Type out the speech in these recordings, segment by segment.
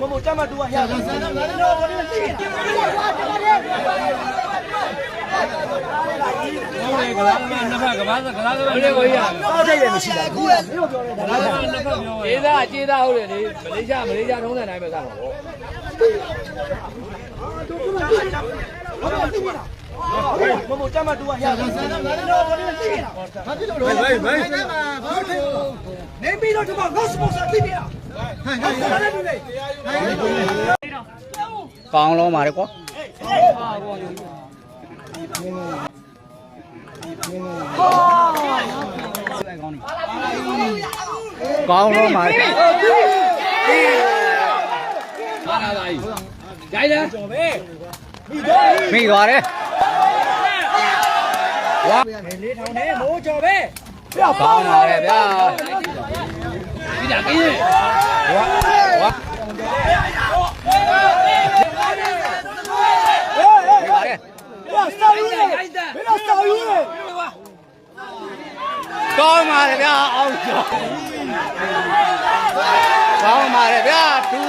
မမတမတူရရကလားမနှစ်ဖက်ကဘာကလားကလေးကိုရအားတဲ့ရမရှိတာကူကပြောပြောနေတာလားနှစ်ဖက်ပြောရေးသားကြေးသားဟုတ်တယ်လေမလေးရှားမလေးရှားထုံးတဲ့တိုင်းပဲစားမှာပေါ့ မမတမတူရရနေပြီးတော့ဒီမှာ no sponsor ပြပြတာဟိုင်ဟိုင်ဟိုင်ကောင်းလုံးပါလေကွာကောင်းလုံးပါလေမာနာလာကြီးရိုက်တယ်ကျော်ပဲမိသွားတယ် ဝါလေးထောင်နဲ့မိုးကြော်ပဲပြပေါင်းပါရဲ့ဗျာဒီကင်းဝါဝါကောင်းပါလေဗျာအောင်ကြောကောင်းပါလေဗျာသူ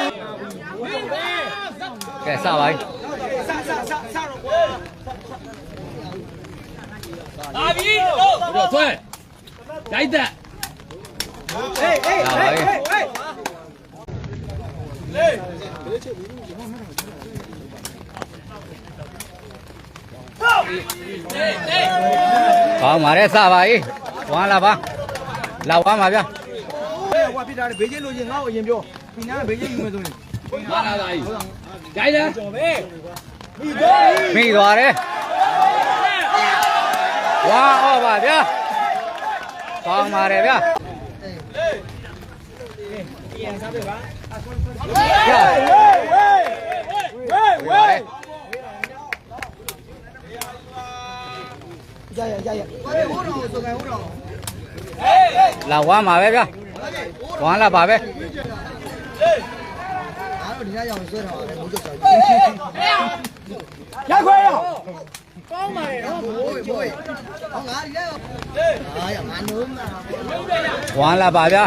ကဲစပါ යි လာပြီလို့ပြီးတော့ဆွဲလိုက်တက်ဟေးဟေးဟေးဟေးဟေးလေကောင်းပါရဲ့စပါကြီးဝမ်းလာပါလာဝမ်းပါဗျာဟိုကပြတာဘေးကြီးလိုချင်ငါ့ကိုအရင်ပြောခင်ဗျားဘေးကြီးယူမယ်ဆိုရင်ဝမ်းလာပါကြီးကြိုက်လားမိသွားတယ် ဝါဩပါဗျာပေါင်းပါတယ်ဗျာပြန်စားပြပါဗျာဝေးဝေးရရရရဟိုးတော်ဆိုကဲဟိုးတော်လာဝါမှာပဲဗျာဝါလာပါပဲအားတော့ဒီနေ့ရအောင်ဆွဲထားပါလေမိုးကြောက်ကြောက်ရခွေးရကောင်းပါရဲ့ဟိုး ဝမ်းလာပါဗျာ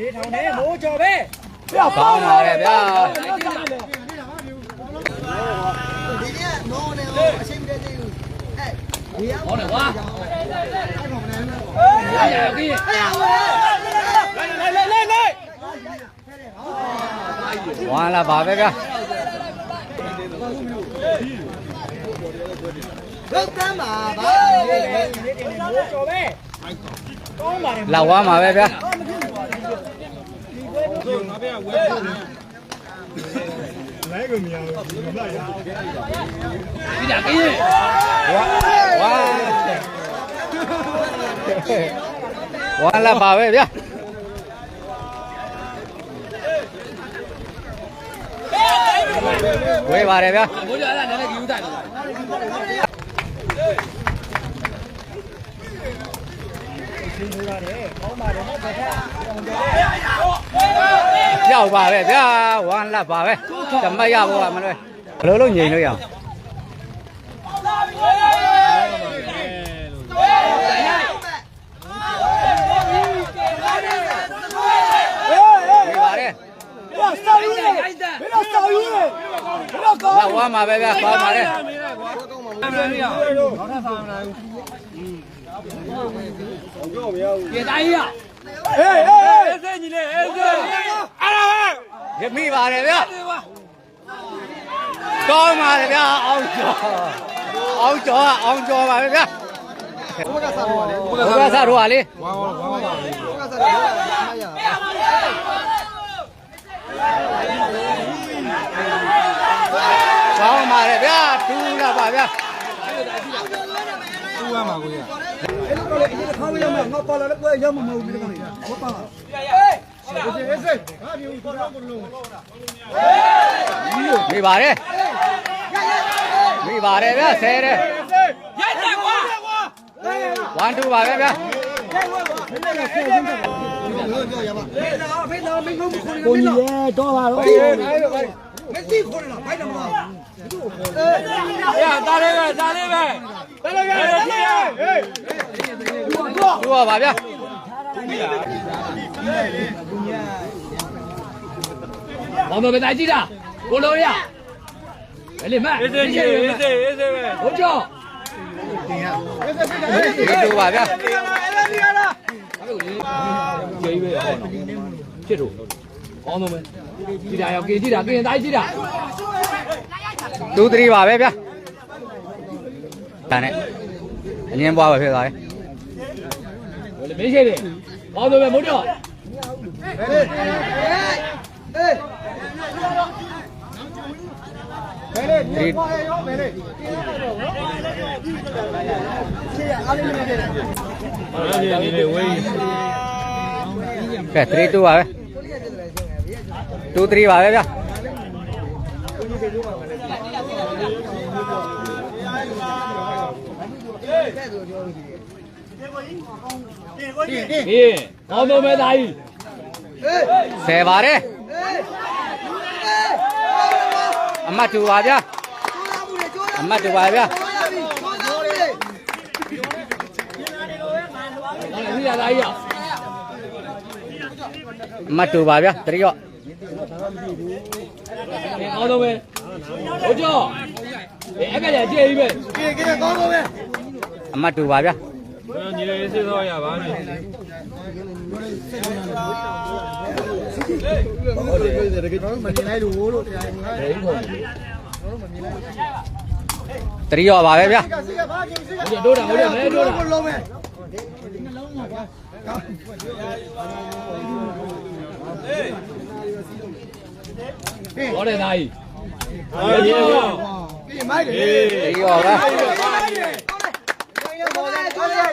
လေးထောင်နဲ့မိုးကြော်ပဲကောင်းပါတယ်ဗျာဟောတယ်ကွာရိုက်က ဝမ်းလာပါပဲဗျာမိုးကြော်ပဲကောင်းပါလေလာဝမ်းပါပဲဗျာဒီလာကင်းဝါဝါဝမ်းလာပါပဲဗျာ ဝေးပါတယ်ဗျာဘိုးကျော်အဲ့ဒါလည်းဒီဥတိုင်းလို့ရောက်ပါပဲဗျာဝမ်းလာပါပဲ ဘယ်တော့စာယူလဲဘယ်တော့ကောင်းလာဝါမှာပဲဗျာပါပါလေနောက်ထပ်ဆောင်မလာဘူးကြောက်မရဘူးပြေတိုင်းရဟေးဟေးအဲ့စညီလေးအဲ့စအဲ့ဒါပဲရမိပါတယ်ဗျာကောင်းပါတယ်ဗျာအောင်ကျော်အောင်ကျော်အောင်ကျော်ပါဗျာဘုရားဆရာတော်ကလေဘုရားဆရာတော်ကလေဝါဝါဝါဝါဘုရားဆရာတော်ကမရ ကောင်းပါတယ်ဗျာထူးလာပါဗျာထူးရမှာကိုရအဲ့လိုကလေးအရင်တစ်ခါလေးရမယ်ငါပါလာလည်းပွဲရမှာမဟုတ်ဘူးဒီကောင်လေးငါပါလာမိပါတယ်မိပါတယ်ဗျဆဲတယ်ရိုက်တယ်ကွာ1 2ပါပဲဗျ ကိုကြီးရဲ့တော့ပါတော့မသိခေါ်လာဘိုက်တော့မဟုတ်ဘူးရတားလေးပဲတားလေးပဲတားလေးပဲဟေးဟေးဟိုပါပါဗျာဘာမပဲတိုင်းကြည့်တာကိုလိုရဘယ်လိမ့်မအေးစေးအေးစေးအေးစေးပဲဟိုကြော တင်ရဒီလိုပါဗျာအဲ့လိုကြီးပဲဟောနော်ဖြစ်တော့အောင်းတော့မယ်ကြည်တာရောက်ကင်ကြည်တာကင်တိုင်းကြည်တာဒူးတရီပါပဲဗျာဒါနဲ့အငင်းပွားပဲဖြစ်သွားတယ်ဘယ်လိုမေးရှိတယ်အောင်းတော့မယ်မို့တော့ ဒီကဲ3 2ပါပဲ2 3ပါပဲဗျာဒီဟေးဟောတော့မဲသားကြီးဆယ်ပါတယ် အမတ်တူပါဗျာအမတ်တူပါဗျာမတ်တူပါဗျာတရော့ကောင်းတော့ပဲဟိုကြောအဲ့ကလည်းကြည့်ပြီးပဲကြည့်ကြည့်ကောင်းတော့ပဲအမတ်တူပါဗျာညီလေးစေးစောရပါနဲ့ ဟုတ်တယ်ဟုတ်တယ်တကယ်ကျွန်တော်မမြင်လိုက်လို့လို့တရားရင်ဟုတ်တယ်ဟုတ်တယ်ကျွန်တော်မမြင်လိုက်တတိယပါပဲဗျာဟုတ်တယ်တို့တာဟုတ်တယ်မဲတို့တာလုံးမယ်နှလုံးပါကွာဟုတ်တယ်နိုင်ဟုတ်တယ်ပြီးမိုက်တယ်တတိယပါကျိုးစားကျိုးစား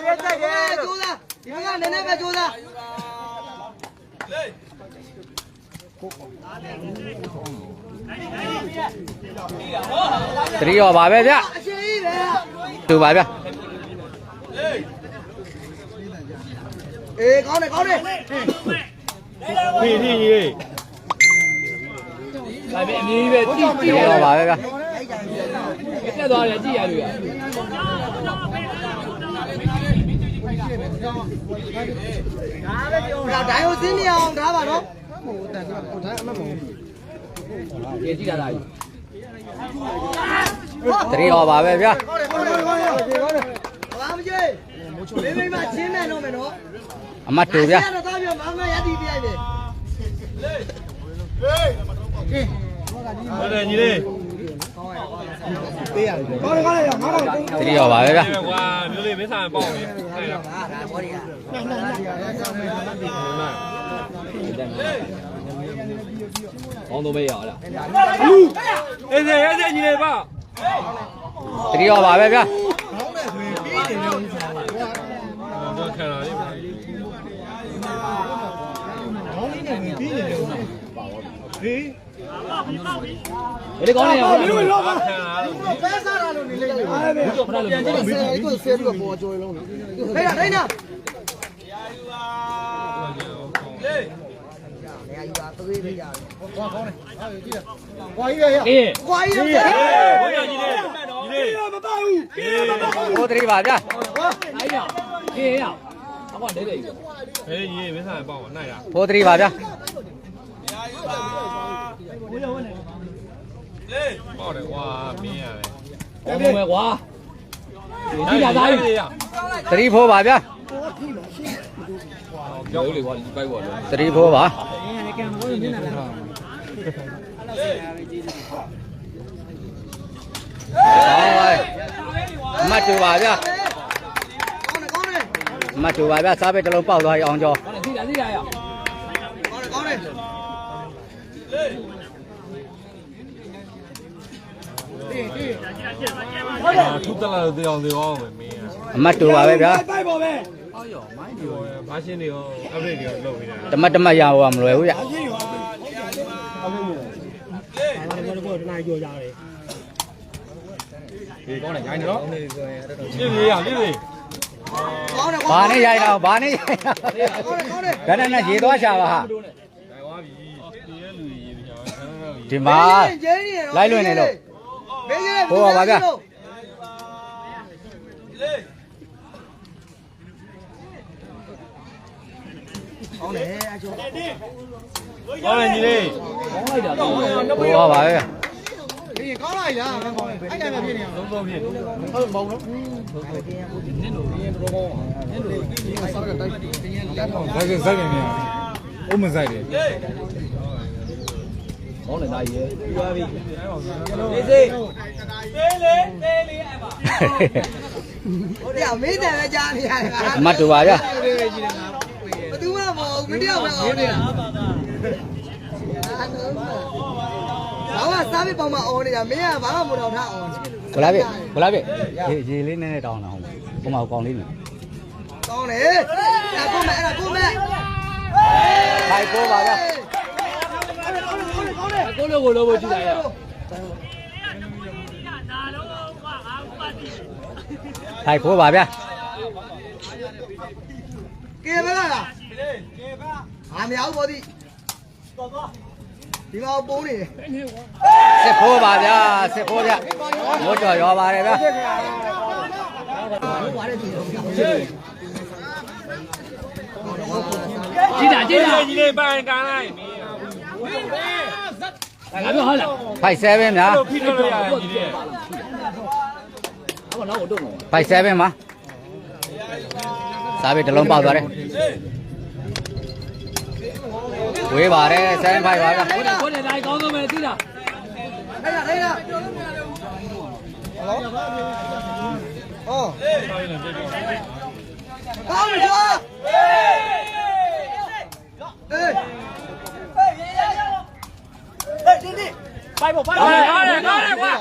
ဒီကနည်းနည်းပဲကျိုးစားလေ တတိရောပါပဲဗျသူပါဗျအေးကောင်းတယ်ကောင်းတယ်ဒီဒီကြီးဒါပေမဲ့အမြင်ကြီးပဲတိတိတော့ပါပဲဗျတက်သွားတယ်ကြည့်ရလို့ရဒါပဲပြောတာဒိုင်ဟိုစင်းနေအောင်ဒါပါနော် ကိုတန်ကကိုတန်အမမဟုတ်ဘူးကြည့်ကြတာကြီးတရီတော်ပါပဲဗျာဟုတ်တယ်ဟုတ်တယ်ဟုတ်တယ်ဟုတ်တယ်ဘာမကြီးမိမိမချင်းမဲ့တော့မယ်နော်အမတ်တူဗျာတော့တော့မမရတီးပြလိုက်တယ်လေလေကဲဟုတ်တယ်ညီလေး ပေးရတယ်ကောင်းတယ်ကောင်းတယ်ငါတော့တတိယပါပဲဗျာကွာမျိုးလေးမင်းဆိုင်ပေါ့ပြီဟုတ်လားဒါဘောရီကနာနာနာကောင်းတော့မေးရလားအေးစေအေးစေညီလေးပါတတိယပါပဲဗျာကောင်းတယ်ဆိုရင်ပြီးတယ်လို့ဆိုတာတော့ခံလာလေးပါကောင်းနေတယ်ပြီးတယ်လို့ပါပါဟေး ဘယ်လိုကောင်းနေရလဲဘယ်လိုကောင်းပဲစားတာလို့နေလိုက်တယ်ပြန်ကြည့်ဆယ်လေးကိုဆယ်ပြီးတော့ပေါ်ကြော်လုံးလေဟဲ့ဒါဒိုင်းနာလေနေရာယူပါသွေးလေးရတယ်ကွာကောင်းတယ်ဟုတ်ကြည့်တာကွာကြီးရဲ့အေးကွာကြီးရဲ့ဘုရားကြီးလေးကြီးလေးမပါဘူးကြီးမပါဘူးဟိုတရီပါဗျာကွာအဲ့ရအေးရအကွာလေးလေးဘယ်ကြီးမင်းစားပေါအောင်နိုင်ရဟိုတရီပါဗျာနေရာယူပါ ဝေးရဝေးနေလေပေါ့တယ်ကွာမင်းရတယ်ကောင်းမယ်ကွာဒီရသားကြီးတတိဖို့ပါဗျာကြောက်လေကွာဒီပိုက်ပါလေတတိဖို့ပါအင်းရတယ်ကံမိုးနေနေလားမတ်တူပါဗျာမတ်တူပါဗျာစားပဲတလုံးပေါက်သွားရအောင်ကြောဟုတ်တယ်သိတာသိတာရအောင်ကောင်းတယ်ကောင်းတယ် အာထူတလာတဲ့အောင်တွေရောပဲမင်းအမတ်တူပါပဲဗျာပိုက်ပါပဲအော်ရောမိုင်းတွေရောဘာရှင်းတွေရော update တွေရောလုပ်နေတာတမတ်တမတ်ရအောင်မလွယ်ဘူးဗျာအပြည့်ရောအပြည့်ရောအဲ့ဒါကတော့တနားကြော်ကြတယ်ဒီကောင်းတယ်ရိုင်းနော်ပြည့်ပြည့်ရပြည့်ပြည့်ဘာနဲ့ရိုက်တော့ဘာနဲ့ရိုက်တော့ဒါနဲ့ရေသွားရှာပါဟာဒီမှာလိုက်လွင်နေလို့ ဟိုပါပါဗျာဟောင်းတယ်အချို့ဟောတယ်ညီလေးကောင်းလိုက်တာတော့ဟိုပါပါပဲဒီကောင်းလိုက်လားမကောင်းဘူးအဲ့တိုင်းပဲဖြစ်နေအောင်လုံးလုံးဖြစ်ဟုတ်မောင်နော်နင်းလို့နင်းတော့ကောင်းနင်းလို့ဒီကစားကတိုက်တင်းရင်လက်တော့ဇက်ဇက်နေနေအုံးမဆိုင်တယ် ကောင်းတယ်သားကြီးရဲ့လေးစိသေးလေးသေးလေးအဲ့ပါဟိုတရားမေးတယ်ပဲကြားနေရတယ်အမတ်တူပါဗျာဘသူမှမဟုတ်ဘူးမတယောက်ပဲအောင်နေတာဘာမှစားပြီးပေါင်းမအောင်နေတာမင်းကဘာမှမတော်ထားအောင်ဘလားဗျဘလားဗျရေရေလေးနည်းနည်းတောင်းတာဟုတ်ဟိုမှာကောင်းလေးနေကောင်းတယ်အဲ့ကိုမဲ့အဲ့ဒါကိုမဲ့ခိုင်ကိုပါဗျာ ကိုလိုကိုလိုဖို့ကြည့်လိုက်ရခိုင်ကိုပါဗျာကဲမလားကဲပါအာမရဘူးဘောဒီဒီမှာပုံးနေတယ်စစ်ဖိုးပါဗျာစစ်ဖိုးဗျာမိုးကြော်ရောပါတယ်ဗျာကြည့်တာကြည့်တာညီလေးပိုင်ကန်လိုက် ငါပြောဟုတ်လားဖိုက်7ဗျာလို့ဖိလို့ရတယ်ညီလေးဟောတော့တော့တော့ဖိုက်7မှာစားပြီးတစ်လုံးပေါက်သွားတယ်ဝေးပါတယ်7ဖိုက်ပါဗျာကိုတယ်ကိုတယ်ဒါကောင်းဆုံးပဲကြည့်တာဟဲ့လားဟဲ့လားဟောဟောကောင်းပြီကွာအေး ဟေးတင်းတင်းပိုက်ဖို့ပိုက်ဟောဖို့တယ်ဟောတယ်ဟောတယ်ကွာ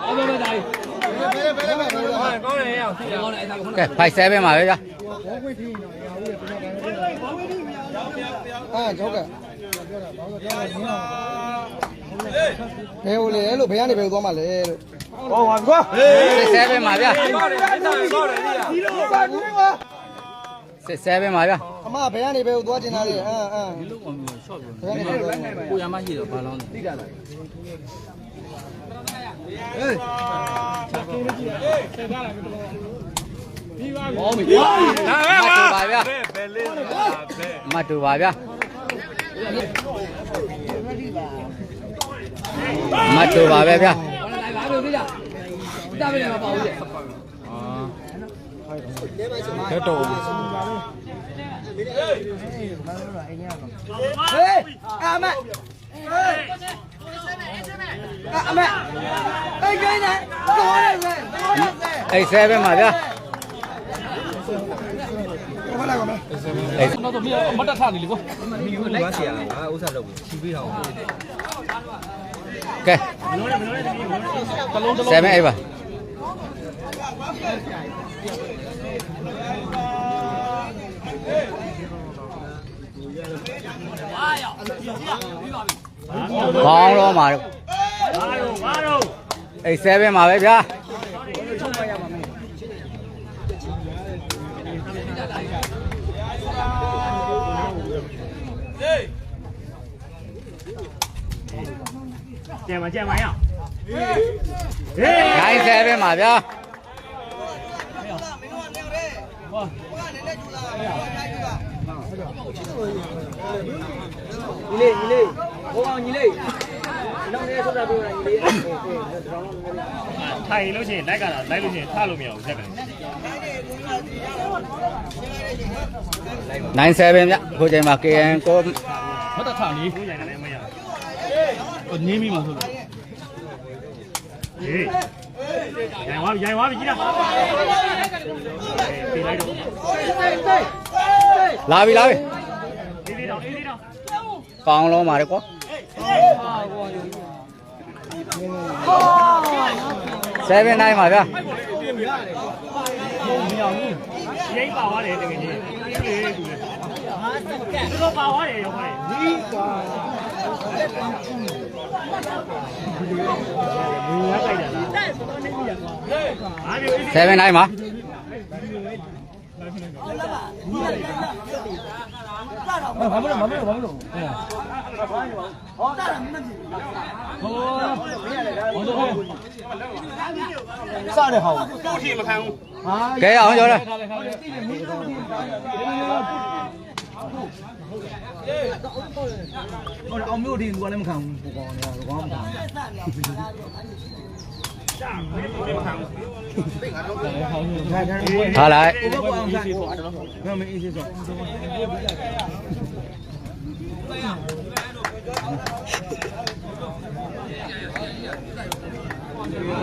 ကောင်းဆုံးပဲဒါကြီးဘယ်ဘယ်ဘယ်ဘယ်ဟောတယ်ကောင်းတယ်အောင်ကောင်းတယ်အဲ့ဒါကကဲဖိုက်7ပါပဲဗျာအာကျောက်ကဘယ်ဟိုလေလို့ဘယ်ကနေဘယ်သွားမှလဲလို့ဟောပါကွာဟေးစစ်7ပါဗျာကောင်းတယ်အဲ့ဒါကောင်းတယ်ညီလေးဒီလိုပါဘူးကွာစစ် 7ပါဗျာအမဘယ်ကနေဘယ်သွားကျင်တာလဲအမ်အမ်ဒီလိုအောင်ရှော့ပြောဘယ်ကနေဘယ်သွားကိုရမရှိတော့ဘာလောင်းသိတာလားဟေးဟောပြီဒါပဲကွာဘယ်လေးဘယ်အမတ်တူပါဗျာအမတ်တူပါပဲဗျာဟောတယ်ဘာလို့သိတာတာပဲမပါဘူးလေ တဲ့တော့ဟေးအမဟေးအမအေးကိန်းနေကောင်းတယ်ပဲကောင်းတယ်ပဲအဲ့7ပါဗျာဘာလဲကောမလဲအဲ့တော့တော့မြေမတ်တထနေလေကိုကဲ7အဲ့ပါ ခေါင်းတော့မှာတော့အဲ့7မှာပဲဗျာကျန်မကျန်မရဟေး9 7မှာဗျာ ညီလေးညီလေးဟိုအောင်ညီလေးနောက်နေဆိုတာပြောတာညီလေးထိုင်လို့ရှိရင်လိုက်ကတာလိုက်လို့ရှိရင်ထလို့မရဘူးဇက်ကလည်းနိုင်7ဗျခုချိန်မှာ KN ကိုမတ်တထနေဘူးရိုင်တယ်လည်းမရဟိုနင်းမိမှာဆိုလို့ဘူးဟေး ရိုင်သွားပြီရိုင်သွားပြီကြည့်လားပြေးလိုက်တော့လာပြီလာပြီအေးသေးတော့အေးသေးတော့ကောင်းလုံးပါလေကွာ7နိုင်ပါဗျာရိတ်ပါသွားတယ်တကယ်ကြီးပြေးလေတူလေသူတို့ပါသွားတယ်ရောက်ပါတယ်ဒီကွာ ဘူးရလိုက်တာလားအားမျိုးအေး7နို င်ပါကတော့ဘာမလို့ဘာမလို့ဘာမလို့ဟောတာမင်းမကြည့်ဟောဟောတော့စားတယ်ဟောတို့ထီမခံဘူးဟာကဲအောင်ကျော်လားဟိုအောင်မျိုးဒီလူကလည်းမခံဘူးဟိုကောင်လည်းကောင်းမခံဘူးထားလိုက်ဘယ်ကောင်စားဘယ်မအေးစေတော့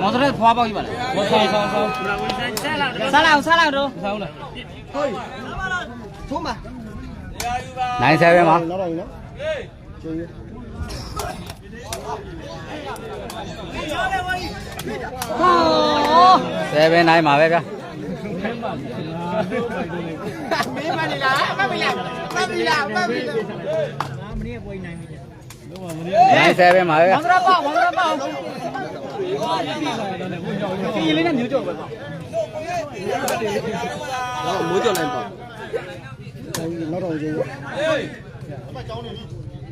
မော်တော်ဖွားပေါက်ကြီးပါလားမော်တော်ဆောင်းဆောင်းစားလောက်စားလောက်တော့ဆောင်းလားသုံးပါနိုင်ဆယ်ပဲ မှာနောက်တော့နော်ဆယ်ပဲနိုင်မှာပဲဗျာမင်းမနေလားမမရမမီလားမမီလားနိုင်ဆယ်ပဲမှာပဲဗျာဝန္ဒရပေါ့ဝန္ဒရပေါ့ဒီလေးနဲ့မျိုးကြောပဲပေါ့မိုးကြော်လိုက်ပါ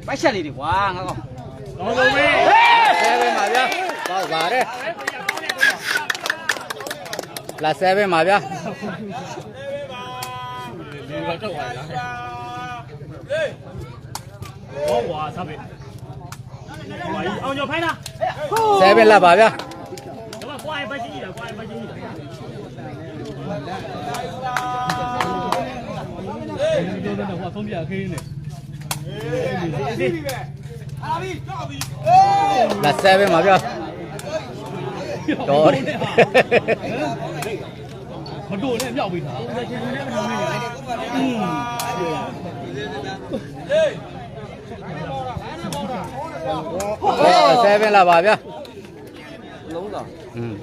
ပိုက်ချက်လေးတွေကွာငါကောင်ဆယ်ပဲမှာဗျာပေါက်ပါတယ်လာဆယ်ပဲမှာဗျာဟောဝါစားပဲဟိုအောင်ကျော်ဖိုင်းလားဆယ်ပဲလာပါဗျာတော့ကွာပဲကြီးတာကွာပဲကြီးတာ ဒီလိုနဲ့ဟိုဆုံးပြခင်းနေလာဆယ်ပဲမှာဗျာတော်တယ်မတို့နဲ့မြောက်ပြီးသားဆယ်ပဲလာပါဗျာလုံးတော့อืม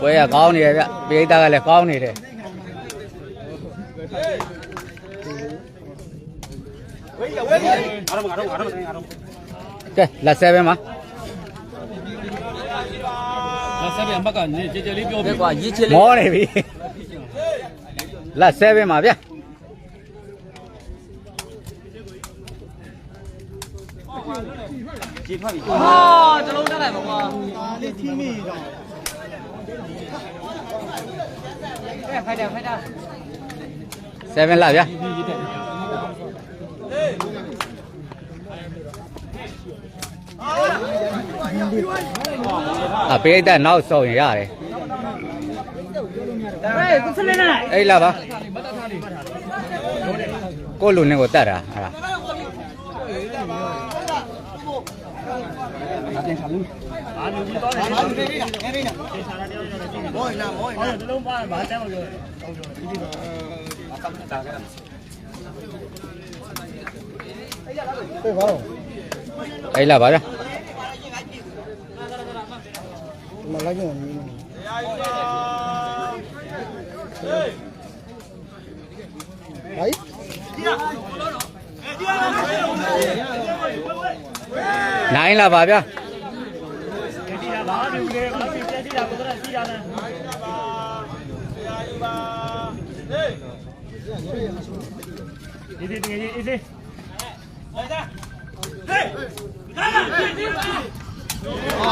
ပွဲရကောင်းနေတယ်ဗျပိဋကကလည်းကောင်းနေတယ် ကဲလက်ဆယ်ပဲမှာဒါဆက်ပြန်ဘက်ကနေကြဲကြဲလေးပြောပြီးကွာရေးချစ်မောနေပြီလက်ဆယ်ပဲမှာဗျာဟာတလုံးတက်လိုက်ပါကွာလေးထီးမိတော့ဖိုက်တာဖိုက်တာဆယ်ပဲလာဗျာ အပိဋကနောက်ဆုံးရင်ရတယ်ဟေးကိုစနေနေအဲ့လာပါကိုလူနဲ့ကိုတတ်တာဟာအာလူကြီးတော့နေဘာလို့နေနေနေနေမောနာမောနာတလုံးပါဘာတမ်းမလို့အဲ့လာပါဗျာမလိုက်ရင်ဟိုင်းနိုင်လာပါဗျာဒီကဘာလူလဲဘာပြည့်ကြ ည့်တာကိုတော့စီးတာလဲဒီဒီငယ်ကြီးအေးစေး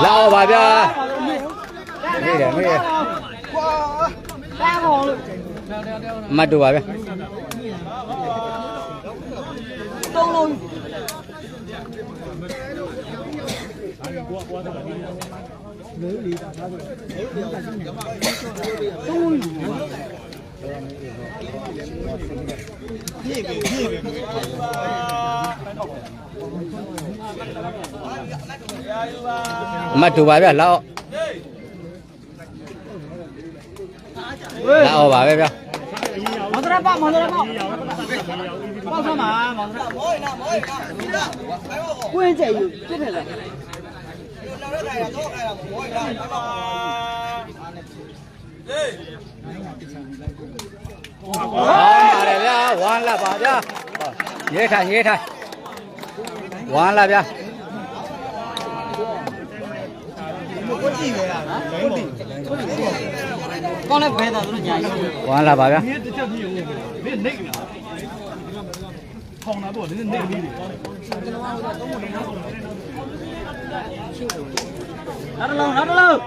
လာအောင်ပါဗျာမေးတယ်မေးတယ်ကွာအမတ်တူပါဗျာသုံးလုံး အမတ်တူပါဗျာလာအောင်လာအောင်ပါပဲဗျာမောင်တရပေါ့မောင်တရပေါ့ပေါ့ဆမ်းပါမောင်တရမောနာမောနာမီလားကွင်းကျယူပြစ်တယ်လေနောက်ရက်တိုင်းတော့ခိုင်းတာမောနာ ပါဟောပါတယ်ဗျာဝမ်းလာပါဗျာရေးထိုင်ရေးထိုင်ဝမ်းလာဗျာကိုကြည့်ရတာကိုကြည့်ကောင်းလဲဖဲတာတို့ညာယူဝမ်းလာပါဗျာမင်းတစ်ချက်ပြည့်ဦးမင်းနေကလားထောင်တာတော့နည်းနည်းနေနေတယ်နောက်တစ်လုံးနောက်တစ်လုံး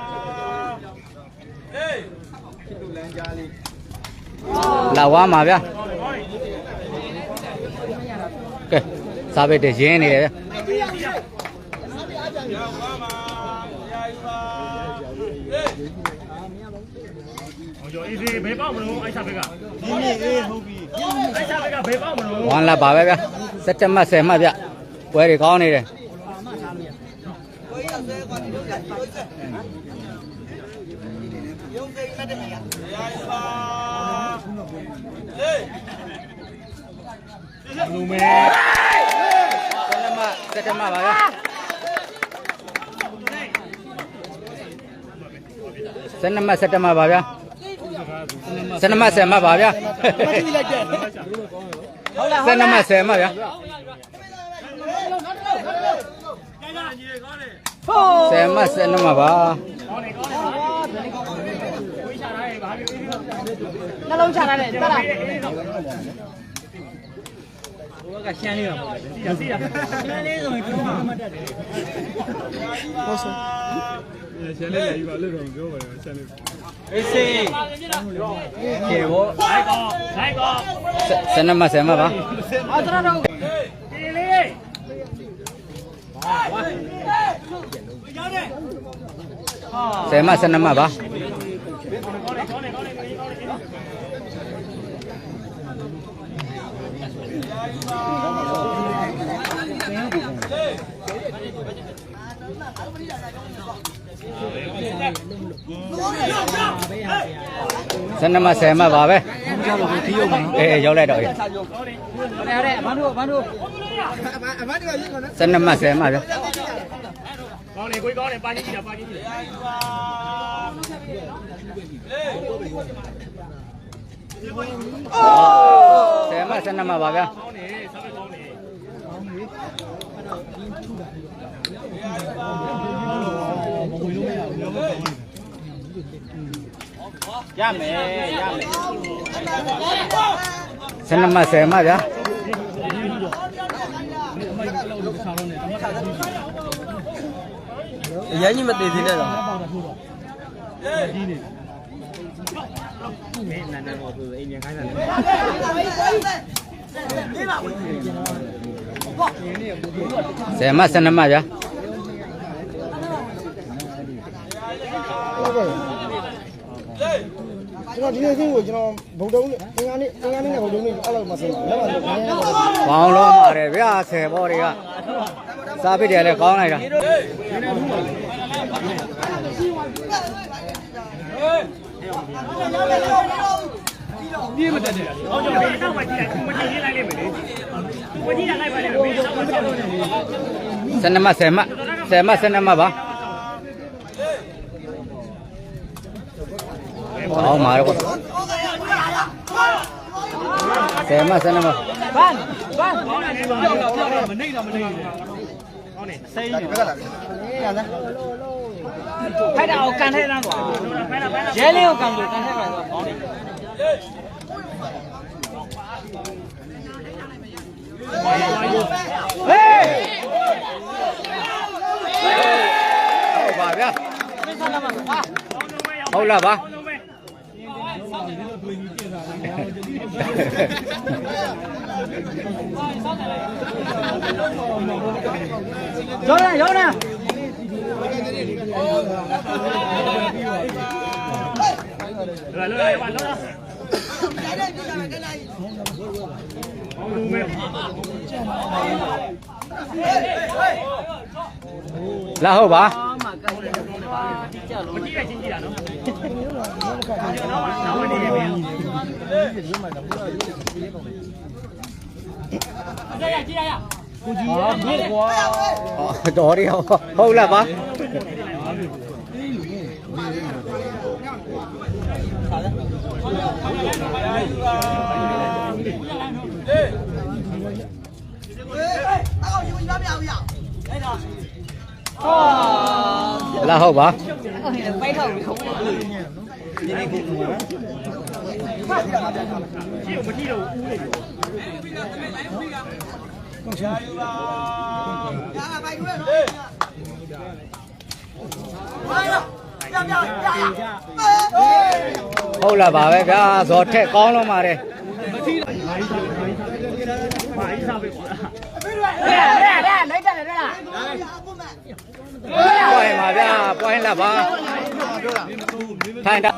လာ ဝါမှာဗျာကဲစားပဲတရင်းနေတယ်ဗျာဟောကျော်အေးစေးဘယ်ပေါက်မလို့အိုက်စားဘက်ကဒီနေ့အေးဟုတ်ပြီအိုက်စားဘက်ကဘယ်ပေါက်မလို့ဝမ်းလာပါပဲဗျာစက်တမတ်10မှတ်ဗျပွဲတွေကောင်းနေတယ် လူမဲစက်တမတ်စက်တမတ်ပါဗျာစက်နမတ်စက်တမတ်ပါဗျာစက်နမတ်10မှတ်ပါဗျာစက်နမတ်10မှတ်ဗျာဆယ်မဆယ်နမပါကောင်း နေကောင်းနေဝိချာထားရဲ့ဘာလို့အေးတော့နှလုံးချထားတယ်တက်လားအေးတော့ဘိုးကရှမ်းလေးပါစီရစီရရှမ်းလေးဆိုရင်ကျွန်တော်မှတ်တတ်တယ်ဟုတ်ဆိုရှမ်းလေးလည်းယူပါလို့တော့ပြောပါတယ်ရှမ်းလေးအေးစေးကေဘောလိုက်ကောလိုက်ကောဆယ်နမဆယ်မပါအော်ကျွန်တော်တို့ဒီလေးဆယ်မဆယ်နမပါ ကောင်းနေကောင်းနေကောင်းနေကောင်းနေ ကောင်းနေဆယ်နမဆယ်မပါပဲအေးရောက်လိုက်တော့ဟုတ်တယ်ဟုတ်တယ်အမတို့အမတို့ဆယ်နမဆယ်မဗျာကောင်းနေကိုကောင်းနေပါကြီးကြည့်တာပါကြီးကြည့်ဆယ်မဆယ်နမပါဗျာကောင်းနေဆက်ပဲကောင်းနေရမယ်ရမယ်ဆယ်နမဆယ်မဗျာ အရင်ကြီးမတည်သေးနဲ့တော့မင်းနန်းနန်းမော်ဆိုအိမ်မြန်ခိုင်းတာလေဆယ်မဆယ်နမဗျာကျွန်တော်ဒီနေ့ချင်းကိုကျွန်တော်ဗုဒ္ဓဦးနဲ့အင်္ဂါနေ့အင်္ဂါနေ့နဲ့ဗုဒ္ဓဦးနေ့အဲ့လိုမှဆက်လက်ပါလို့နည်းနည်းတော့ဘောင်းလုံးပါတယ်ဗျာဆယ်ဘောတွေကစားပစ်တယ်လည်းကောင်းလိုက်တာ ဟောကျော်ဘေးတော့မကြည့်လိုက်မကြည့်လိုက်လိမ့်မယ်လေကိုကြည့်လိုက်ပါလေဘေးတော့မကြောက်လို့ဆယ်နမဆယ်မဆယ်မဆယ်နမပါကောင်းပါတော့ဆယ်မဆယ်နမဘန်ဘန်ကောင်းနေပါပြောတော့ပြောတော့မနိုင်တော့မနိုင်ဘူးကောင်းနေစိတ်ညော ခိုက်တာကိုကန်ထဲတန်းသွားဖဲလာဖဲလာရဲလေးကိုကန်လို့ကန်ထဲမှာသွားကော င်းတယ်ဟေးဟုတ်ပါဗျာမင်းဆက်လာမှာဟာဟုတ်လားပါရောနေရောနေ လာလာလာလာလာအောင်လူမဲလာဟုတ်ပါအာမကန်တယ်ပါကြောက်လို့မကြည့်ရချင်းကြည့်တာနော်နောက်ဝင်နေပြီအော်တော်ရီဟုတ်လားပါလာ ဟုတ်ပါပိုက်ထောက်ပြီးခုံးရှင်းကိုမထိတော့ဦးနေပြီဟုတ်လားပါပဲဗျာဇော်ထက်ကောင်းလုံးပါတယ်မာကြီးစားပဲကွာပွိုင်းပါဗျာပွိုင်းလာပါထိုင်တာ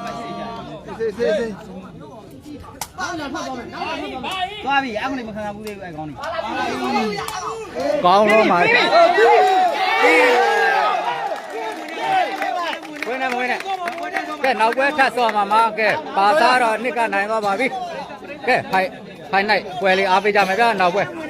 သွားပြီအမလေးမခံဘူးသေးဘူးအဲကောင်းနေကောင်းလုံးပါဝင်နေဝင်နေကဲနောက်ပွဲထပ်စောမှာမကဲပါသားတော့နှစ်ကနိုင်သွားပါပြီကဲဖိုင်ဖိုင်နိုင်ပွဲလေးအားပေးကြမယ်ဗျာနောက်ပွဲဝင်